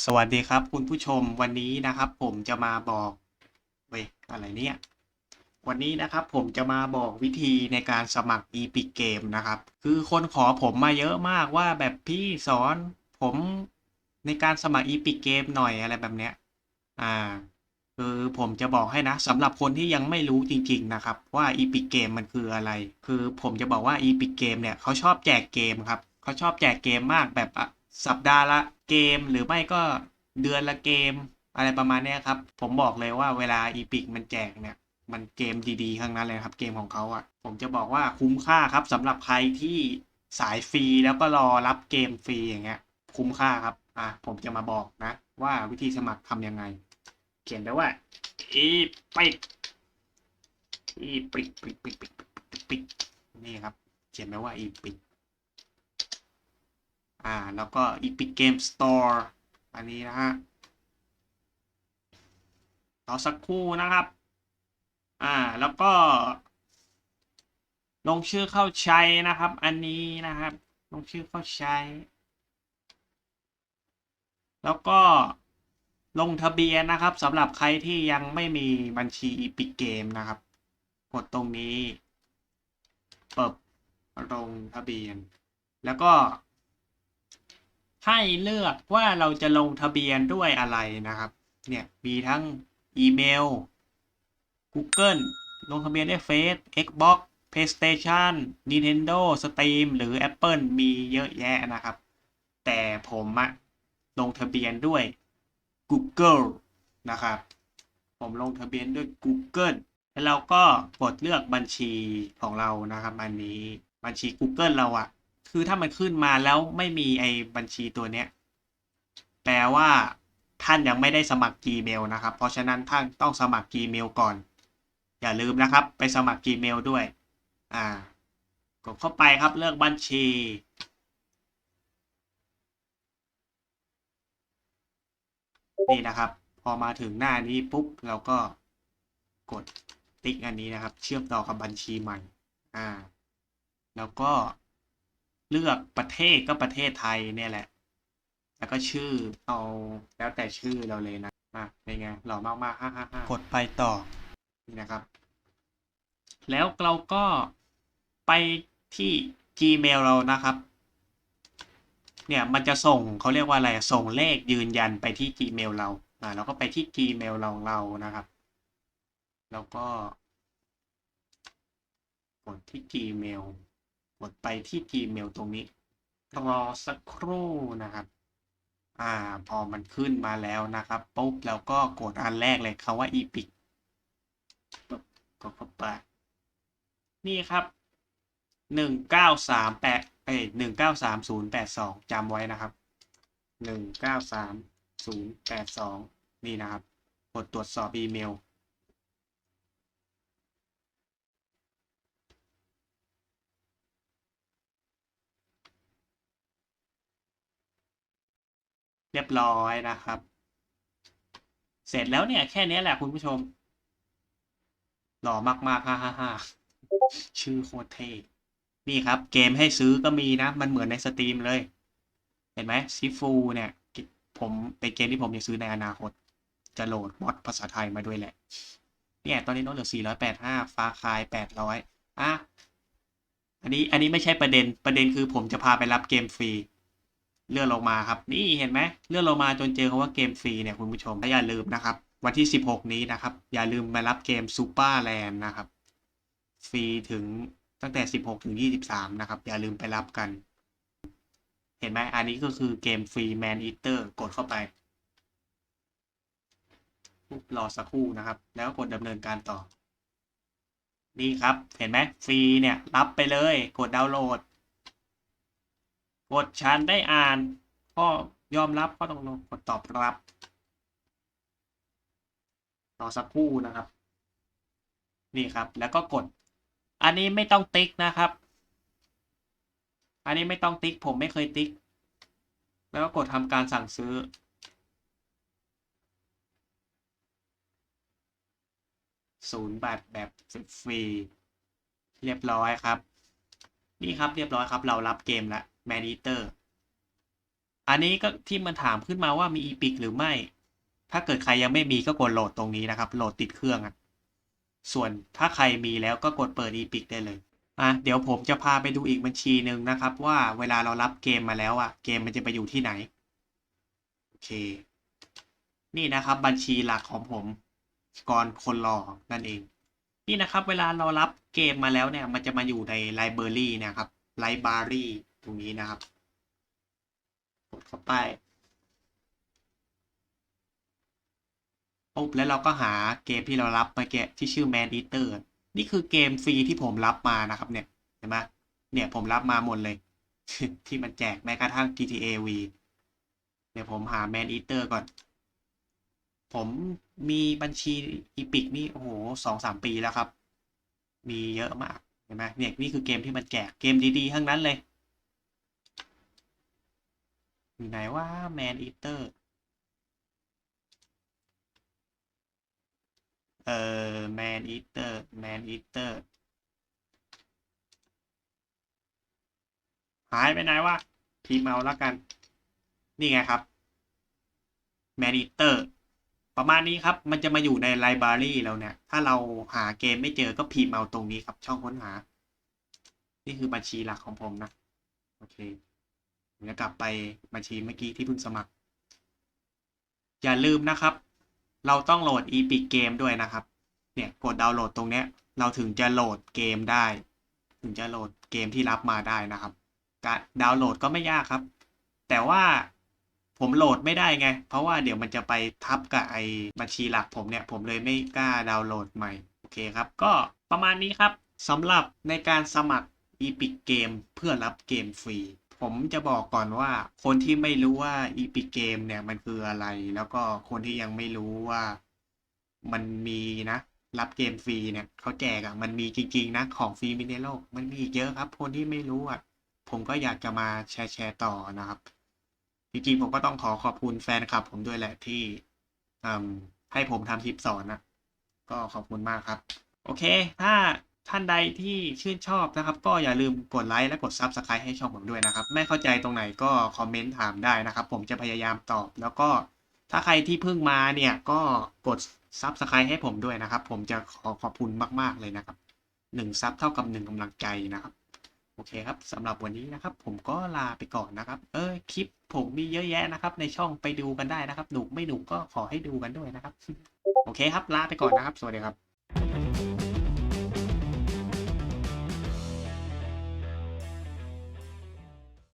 สวัสดีครับคุณผู้ชมวันนี้นะครับ ผมจะมาบอกเว้ยอะไรเนี่ยวันนี้นะครับผมจะมาบอกวิธีในการสมัคร Epic Game นะครับ คือคนขอผมมาเยอะมากว่าแบบพี่สอนผมในการสมัคร Epic Game หน่อยอะไรแบบเนี้ยอ่าคือผมจะบอกให้นะสำหรับคนที่ยังไม่รู้จริงๆนะครับ ว่า Epic Game มันคืออะไร คือผมจะบอกว่า Epic Game เนี่ยเขาชอบแจกเกมครับเขาชอบแจกเกมมากแบบอะ สัปดาห์ละเกมหรือไม่ก็เดือนละเกม อะไรประมาณนี้ครับ ผมบอกเลยว่าเวลา Epic มันแจกเนี่ย มันเกมดีๆทั้งนั้นเลยครับ เกมของเขาอะ ผมจะบอกว่าคุ้มค่าครับสำหรับใครที่สายฟรีแล้วก็รอรับเกมฟรีอย่างเงี้ย คุ้มค่าครับอะผมจะมาบอกนะ ว่าวิธีสมัครทำยังไง เขียนไปว่าอีปิกอีปิกปิกปิกปิกปิกปิกปิกนี่ครับ เขียนไปว่าอีปิก อ่า แล้วก็ Epic Game Store อันนี้นะฮะรอสักครู่นะครับ อ่า แล้วก็ ลงชื่อเข้าใช้นะครับ อันนี้นะครับ ลงชื่อเข้าใช้ แล้วก็ลงทะเบียนนะครับสำหรับใครที่ยังไม่มีบัญชี Epic Game นะครับ กดตรงนี้ เปิดลงทะเบียน แล้วก็ ให้เลือกว่าเราจะลงทะเบียนด้วยอะไรนะครับ เนี่ยมีทั้งอีเมล Google ลงทะเบียนได้วยเฟซ Xbox PlayStation Nintendo Steam หรือ Apple มีเยอะแยะนะครับ แต่ผมอะลงทะเบียนด้วย Google นะครับ ผมลงทะเบียนด้วย Google แล้วเราก็กดเลือกบัญชีของเรานะครับ อันนี้บัญชี Google เราอะ คือถ้ามันขึ้นมาแล้วไม่มีไอ้บัญชีตัวเนี้ย แปลว่าท่านยังไม่ได้สมัคร Gmail นะครับ เพราะฉะนั้นท่านต้องสมัคร Gmail ก่อน อย่าลืมนะครับ ไปสมัคร Gmail ด้วย อ่ากดเข้าไปครับเลือกบัญชี นี่นะครับ พอมาถึงหน้านี้ปุ๊บ เราก็กดติ๊กอันนี้นะครับ เชื่อมต่อกับบัญชีใหม่ อ่า แล้วก็ เลือกประเทศก็ประเทศไทยเนี่ยแหละ แล้วก็ชื่อเอาแล้วแต่ชื่อเราเลยนะอะเป็นไงหล่อมากๆฮ่าฮ่าฮ่ากดไปต่อนี่นะครับ แล้วเราก็ไปที่ Gmail เรานะครับ เนี่ยมันจะส่งเขาเรียกว่าอะไรอะส่งเลขยืนยันไปที่ Gmail เราอ่าเราก็ไปที่ Gmail เราเรานะครับ แล้วก็กดที่ Gmail ก ดไปที่ Gmail ตรงนี้ รอสักครู่นะครับ อ่า พอมันขึ้นมาแล้วนะครับปุ๊บเราก็กดอันแรกเลยคาว่า epic ปุ๊บกดเข้าไปนี่ครับหนึ่งเก้าสามแปดเอ้ยหนึ่งเก้าสามศูนย์แปดสองจำไว้นะครับหนึ่งเก้าสามศูนย์แปดสองนี่นะครับ กดตรวจสอบอีเมล เรียบร้อยนะครับ เสร็จแล้วเนี่ยแค่นี้แหละคุณผู้ชม หล่อมากๆฮ่าฮ่าฮ่าชื่อโคตรเท่นี่ครับ เกมให้ซื้อก็มีนะ มันเหมือนในสตรีมเลย เห็นไหมซิฟูเนี่ย ผมเป็นเกมที่ผมจะซื้อในอนาคต จะโหลดมอดภาษาไทยมาด้วยแหละ เนี่ย ตอนนี้ลดเหลือ 485 ฟ้าคาย 800 อะ อันนี้ อันนี้ไม่ใช่ประเด็น ประเด็นคือผมจะพาไปรับเกมฟรี เลื่อนลงมาครับ นี่เห็นไหมเลื่อนลงมาจนเจอคำว่าเกมฟรีเนี่ยคุณผู้ชมและอย่าลืมนะครับ วันที่ 16 นี้นะครับ อย่าลืมมารับเกมซูเปอร์แลนด์นะครับฟรีถึงตั้งแต่ 16 ถึง 23 นะครับ อย่าลืมไปรับกัน เห็นไหมอันนี้ก็คือเกมฟรีแมนอีเตอร์กดเข้าไปรอสักครู่นะครับ แล้วกดดำเนินการต่อ นี่ครับ เห็นไหมฟรีเนี่ย รับไปเลย กดดาวน์โหลด กดฉันได้อ่านข้อยอมรับข้อตกลงกดตอบรับ ต่อสักครู่นะครับ นี่ครับ แล้วก็กด อันนี้ไม่ต้องติ๊กนะครับ อันนี้ไม่ต้องติ๊ก ผมไม่เคยติ๊ก แล้วก็กดทำการสั่งซื้อศูนย์บาทแบบฟรีเรียบร้อยครับ นี่ครับเรียบร้อยครับ เรารับเกมแล้ว แมน e เตอร์ อันนี้ก็ที่มันถามขึ้นมาว่ามีอีพิกหรือไม่ ถ้าเกิดใครยังไม่มีก็กดโหลดตรงนี้นะครับ โหลดติดเครื่องส่วนถ้าใครมีแล้วก็กดเปิดอีพิกได้เลยอะเดี๋ยวผมจะพาไปดูอีกบัญชีหนึ่งนะครับ ว่าเวลาเรารับเกมมาแล้วอะ เกมมันจะไปอยู่ที่ไหน โอเค นี่นะครับ บัญชีหลักของผมกรคนรอนั่นเอง นี่นะครับ เวลาเรารับเกมมาแล้วเนี่ย มันจะมาอยู่ในไลบรารีนี่ยครับไลบรารี ตรงนี้นะครับ กดเข้าไปปุ๊บแล้วเราก็หาเกมที่เรารับมื่อกี้ที่ชื่อ Man Eater นี่คือเกมฟรีที่ผมรับมานะครับ เนี่ยเห็นไหมเนี่ยผมรับมาหมดเลย ที่มันแจกแม้กระทั่ง GTA V เดี๋ยวผมหา Man Eater ก่อน ผมมีบัญชีอีพิกนี่โอ้โหสองสามปีแล้วครับ มีเยอะมากเห็นไหมเนี่ยนี่คือเกมที่มันแจกเกมดีๆ ทั้งนั้นเลย อยู่ไหนว่า Man Eater เอ่อ Man Eater Man Eater หายไปไหนวะพิมพ์เอาแล้วกัน นี่ไงครับ Man Eater ประมาณนี้ครับ มันจะมาอยู่ในไลบรารีเราเนี่ย ถ้าเราหาเกมไม่เจอก็พิมพ์เอาตรงนี้ครับ ช่องค้นหา นี่คือบัญชีหลักของผมนะ โอเค ผมจะกลับไปบัญชีเมื่อกี้ที่เพิ่งสมัคร อย่าลืมนะครับ เราต้องโหลด Epic Game ด้วยนะครับ เนี่ยกดดาวน์โหลดตรงเนี้ย เราถึงจะโหลดเกมได้ ถึงจะโหลดเกมที่รับมาได้นะครับการดาวน์โหลดก็ไม่ยากครับ แต่ว่าผมโหลดไม่ได้ไง เพราะว่าเดี๋ยวมันจะไปทับกับไอ้บัญชีหลักผมเนี่ย ผมเลยไม่กล้าดาวน์โหลดใหม่ โอเคครับ ก็ประมาณนี้ครับสำหรับในการสมัคร Epic Game เพื่อรับเกมฟรี ผมจะบอกก่อนว่า คนที่ไม่รู้ว่า Epic Game เนี่ยมันคืออะไร แล้วก็คนที่ยังไม่รู้ว่ามันมีนะ รับเกมฟรีเนี่ยเขาแจกอะ่ะ มันมีจริงๆนะ ของฟรีมีในโลก มันมีอีกเยอะครับ คนที่ไม่รู้อะ ผมก็อยากจะมาแชร์แชร์ต่อนะครับ จริงๆผมก็ต้องขอขอบคุณแฟนคลับ ผมด้วยแหละที่ให้ผมทำคลิปสอนนะก็ขอบคุณมากครับ โอเค ถ้า ท่านใดที่ชื่นชอบนะครับ ก็อย่าลืมกดไลค์และกด Subscribe ให้ช่องผมด้วยนะครับ ไม่เข้าใจตรงไหนก็คอมเมนต์ถามได้นะครับ ผมจะพยายามตอบ แล้วก็ถ้าใครที่เพิ่งมาเนี่ยก็กด Subscribe ให้ผมด้วยนะครับ ผมจะขอขอบคุณมากๆเลยนะครับหนึ่งซับเท่ากับหนึ่งกำลังใจนะครับโอเคครับสำหรับวันนี้นะครับ ผมก็ลาไปก่อนนะครับ เออคลิปผมมีเยอะแยะนะครับ ในช่องไปดูกันได้นะครับหนุกไม่หนุกก็ขอให้ดูกันด้วยนะครับ โอเคครับลาไปก่อนนะครับ สวัสดีครับ